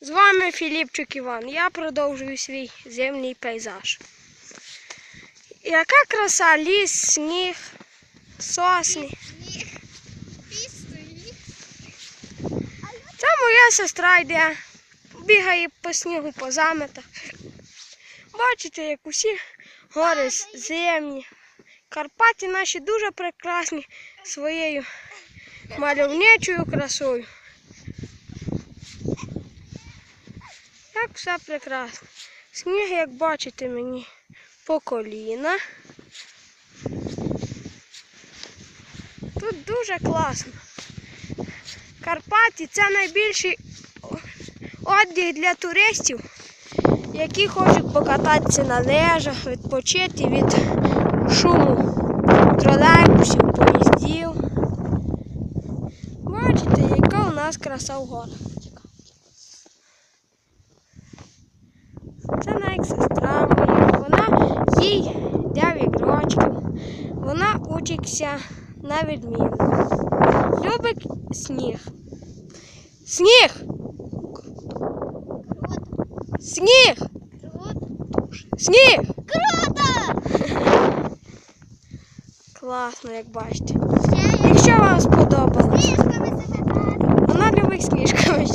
З вами Філіпчик Іван. Я продовжую свій зимній пейзаж. Яка краса, ліс, сніг, сосни. Це моя сестра йде, бігає по снігу, по заметах. Бачите, як усі гори зимні. Карпати наші дуже прекрасні своєю мальовничою красою. Як все прекрасно. Сніг, як бачите, мені по коліна. Тут дуже класно. Карпати це найбільший віддих для туристів, які хочуть покататися на лежах, відпочити від шуму тролейбусів, поїздів. Бачите, яка у нас краса в горах. Навіть сестра моя. Вона їй 9 років. Вона учиться на відміну. Любить сніг. Сніг! Сніг! Сніг! Круто! Класно, як бачите. Якщо вам сподобалось, вона любить сніжками.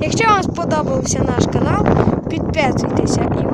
Якщо вам сподобався наш канал, підписуйтеся